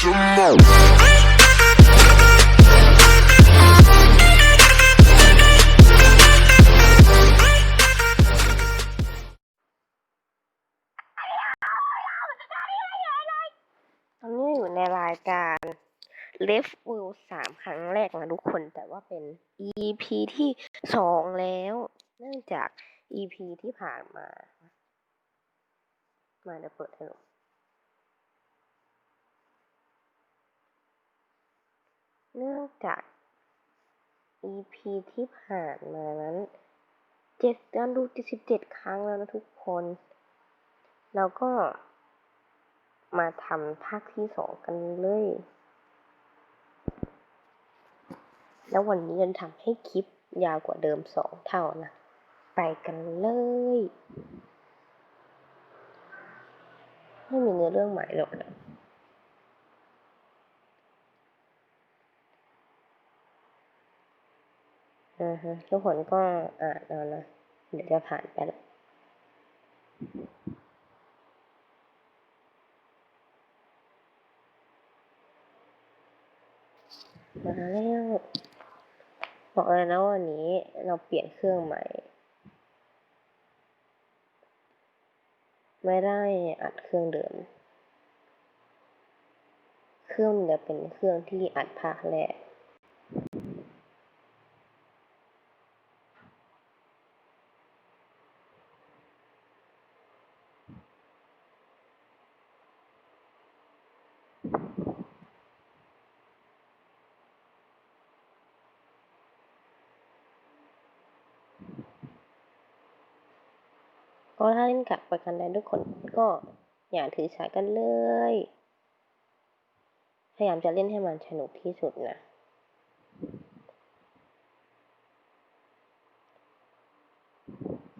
ตอนนี้อยู่ในรายการ Left World สามครั้งแรกนะทุกคนแต่ว่าเป็น EP ที่สองแล้ว เนื่องจาก EP ที่ผ่านมา มาเดี๋ยวเปิดให้ดู เนื่องจาก EP ที่ผ่านมานั้นเจ็ดการดูเจ็ดสิบเจ็ดครั้งแล้วนะทุกคน แล้วก็มาทำภาคที่สองกันเลย แล้ววันนี้จะทำให้คลิปยาวกว่าเดิมสองเท่านะ ไปกันเลย ไม่มีเนื้อเรื่องใหม่หรอกนะ อือฮึทุกคนก็อ่านเอานะ เดี๋ยวจะผ่านไปแล้วมาแล้วบอกเลยนะวันนี้เราเปลี่ยนเครื่องใหม่ ไม่ได้อัดเครื่องเดิม เครื่องจะเป็นเครื่องที่อัดภาคแรก ก็ถ้าเล่นกับไปกันได้ทุกคนก็อย่าถือสากันเลย พยายามจะเล่นให้มันสนุกที่สุดนะ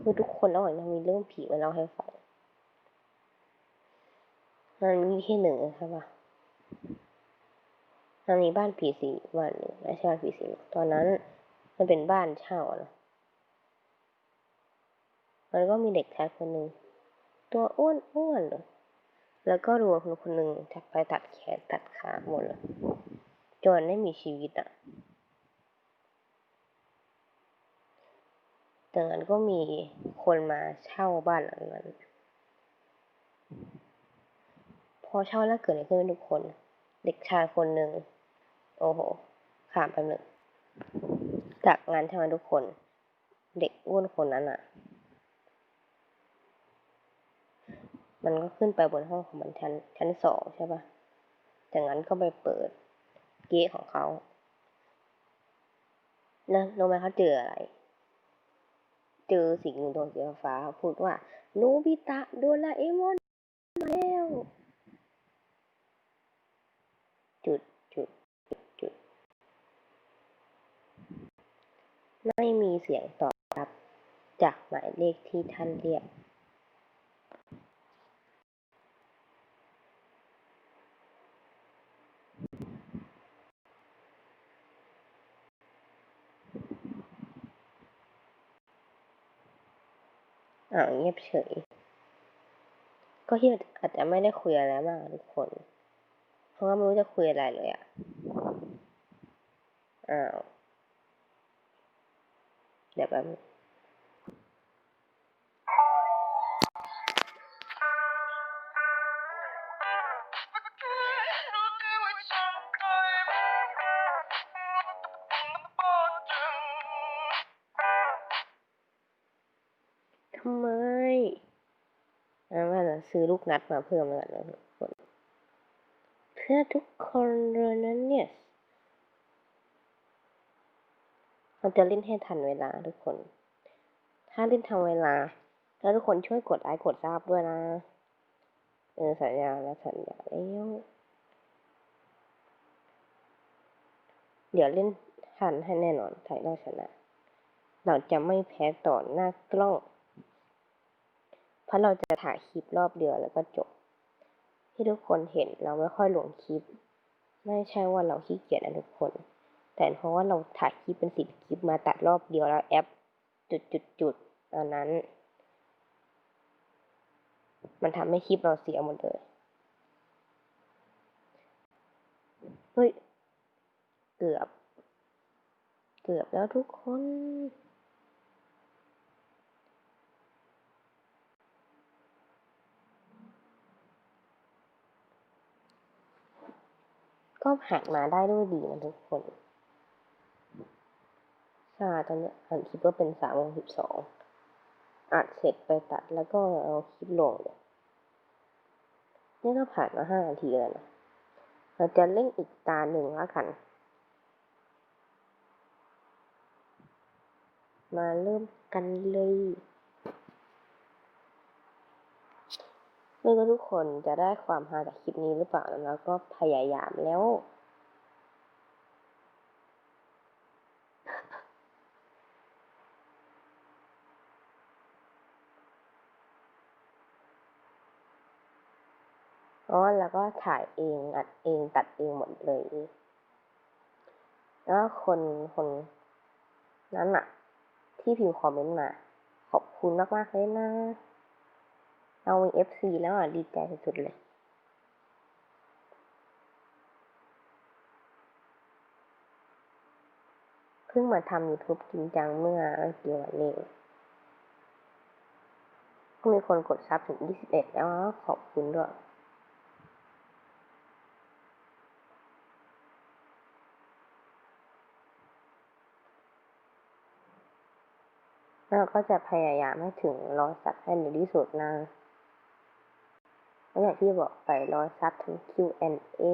คือทุกคนระหว่างนั้นมีเรื่องผีมาเล่าให้ฟังมันมีที่หนึ่งใช่ปะมันมีบ้านผีสิงบ้านหนึ่งไม่ใช่บ้านผีสิงตอนนั้นมันเป็นบ้านเช่านะ มันก็มีเด็กชายคนหนึ่งตัวอ้วนอ้วนเลย แล้วก็รวมคนคนหนึ่งจับไปตัดแขนตัดขาหมดเลยจนไม่มีชีวิตอะจากนั้นก็มีคนมาเช่าบ้านหลังนั้น พอเช่าแล้วเกิดอะไรขึ้นทุกคน เด็กชายคนหนึ่ง โอ้โหขามไปหนึ่งจากงานใช่ไหมทุกคน เด็กอ้วนคนนั้นอะ มันก็ขึ้นไปบนห้องของมันชั้นชั้นสองใช่ปะจากนั้นก็ไปเปิดเกะของเขานะรู้ไหมเขาเจออะไร เจอสิ่งหนึ่งตัวสีฟ้าพูดว่าโนบิตะโดราเอมอนมาแล้วจุดจุดจุดจุด ไม่มีเสียงตอบรับ จากหมายเลขที่ท่านเรียก อ้าวเงียบเฉย ก็ที่อาจจะไม่ได้คุยอะไรมากทุกคน เพราะว่าไม่รู้จะคุยอะไรเลยอะอ้าว เดี๋ยวแป๊บนึง ทำไมอ่าว่าจะซื้อลูกนัดมาเพิ่มแล้วกันนะทุกคนเพื่อทุกคนเลยนั้นเนี่ยเราจะเล่นให้ทันเวลาทุกคน ถ้าเล่นทันเวลา แล้วทุกคนช่วยกดไลค์กดซับด้วยนะ เออสัญญาแล้วสัญญาแล้วเดี๋ยวเล่นทันให้แน่นอนไทยเราชนะ เราจะไม่แพ้ต่อหน้ากล้อง เพราะเราจะถ่ายคลิปรอบเดียวแล้วก็จบ ที่ทุกคนเห็นเราไม่ค่อยลงคลิป ไม่ใช่ว่าเราขี้เกียจนะทุกคน แต่เพราะว่าเราถ่ายคลิปเป็นสิบคลิปมาตัดรอบเดียวแล้วแอปจุดจุดจุดอันนั้น มันทำให้คลิปเราเสียหมดเลยเฮ้ยเกือบ เกือบแล้วทุกคน ก็ผ่านมาได้ด้วยดีนะทุกคนใช่ตอนนี้อันคลิปก็เป็นสามโมงสิบสองอัดเสร็จไปตัดแล้วก็เอาคลิปลงเลยนี่ก็ผ่านมาห้านาทีแล้วนะเราจะเล่นอีกตาหนึ่งแล้วกัน มาเริ่มกันเลย ไม่รู้ทุกคนจะได้ความฮาจากคลิปนี้หรือเปล่าแล้วก็พยายามแล้วเพราะว่าเราก็ถ่ายเองอัดเองตัดเองหมดเลย แล้วคนคนนั้นอะที่พิมพ์คอมเมนต์มา ขอบคุณมาก ๆ เลยนะ เรามี FC แล้วอะ ดีใจสุดๆเลย เพิ่งมาทำ YouTube จริงจังเมื่อไม่กี่วันนี้ก็มีคนกดซับถึง 21 แล้วขอบคุณด้วยเราก็จะพยายามให้ถึงร้อยซับให้เร็วที่สุดนะ แล้วอย่างที่บอกไปร้อยซับถึง Q&A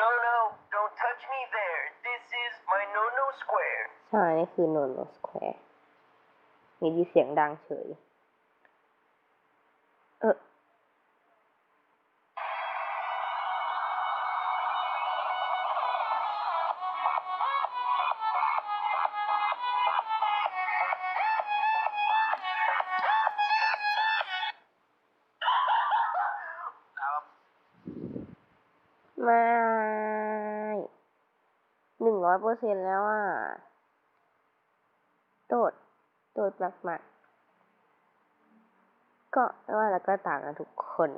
No, no, don't touch me there. This is my no-no square. ใช่นี่คือ n o n o Square มีดีเสียงดังเฉย อยเปอร์เซ็นแล้วอะโดดโดดมากมากก็ว่าแล้วก็ต่างกันทุกคน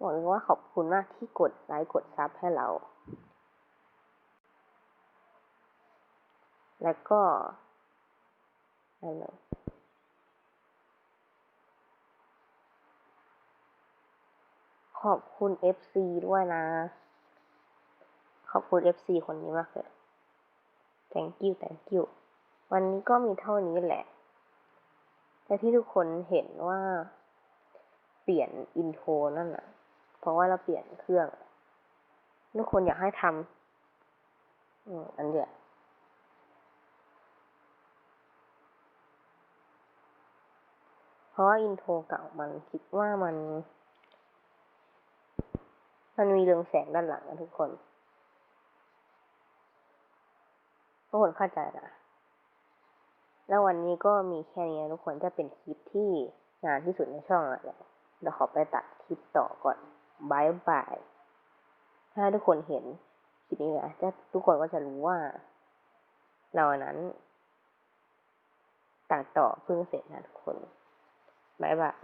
บอกเลยว่าขอบคุณมากที่กดไลค์กดซับให้เรา แล้วก็อะไรขอบคุณ FC ด้วยนะ ขอบคุณ FC คนนี้มากเลย thank you thank you วันนี้ก็มีเท่านี้แหละ แต่ที่ทุกคนเห็นว่า เปลี่ยนอินโทรนั่นน่ะเพราะว่าเราเปลี่ยนเครื่อง ทุกคนอยากให้ทำอืมอันเดียวเพราะว่าอินโทรเก่ามันคิดว่ามัน มันมีเรืองแสงด้านหลังนะทุกคน ทุกคนเข้าใจนะแล้ววันนี้ก็มีแค่นี้ทุกคนจะเป็นคลิปที่นานที่สุดในช่องแล้วเดี๋ยวขอไปตัดคลิปต่อก่อนบายบาย ถ้าทุกคนเห็นคลิปนี้นะจะทุกคนก็จะรู้ว่า เรานั้นตัดต่อเพิ่งเสร็จนะทุกคนบายบาย